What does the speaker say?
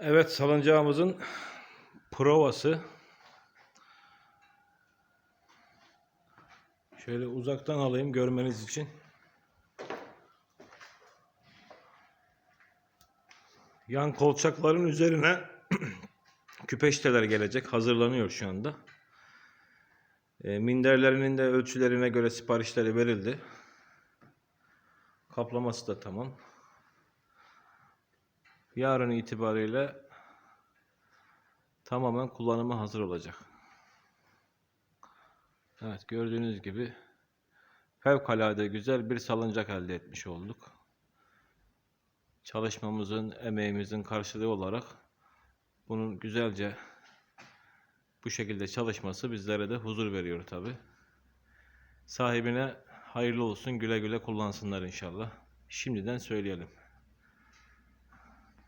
Evet salıncağımızın provası. Şöyle uzaktan alayım görmeniz için. Yan kolçakların üzerine küpeşteler gelecek. Hazırlanıyor şu anda. E, minderlerinin de ölçülerine göre siparişleri verildi. Kaplaması da tamam. Yarın itibariyle tamamen kullanıma hazır olacak. Evet gördüğünüz gibi fevkalade güzel bir salıncak elde etmiş olduk. Çalışmamızın, emeğimizin karşılığı olarak bunun güzelce bu şekilde çalışması bizlere de huzur veriyor tabi. Sahibine hayırlı olsun güle güle kullansınlar inşallah. Şimdiden söyleyelim.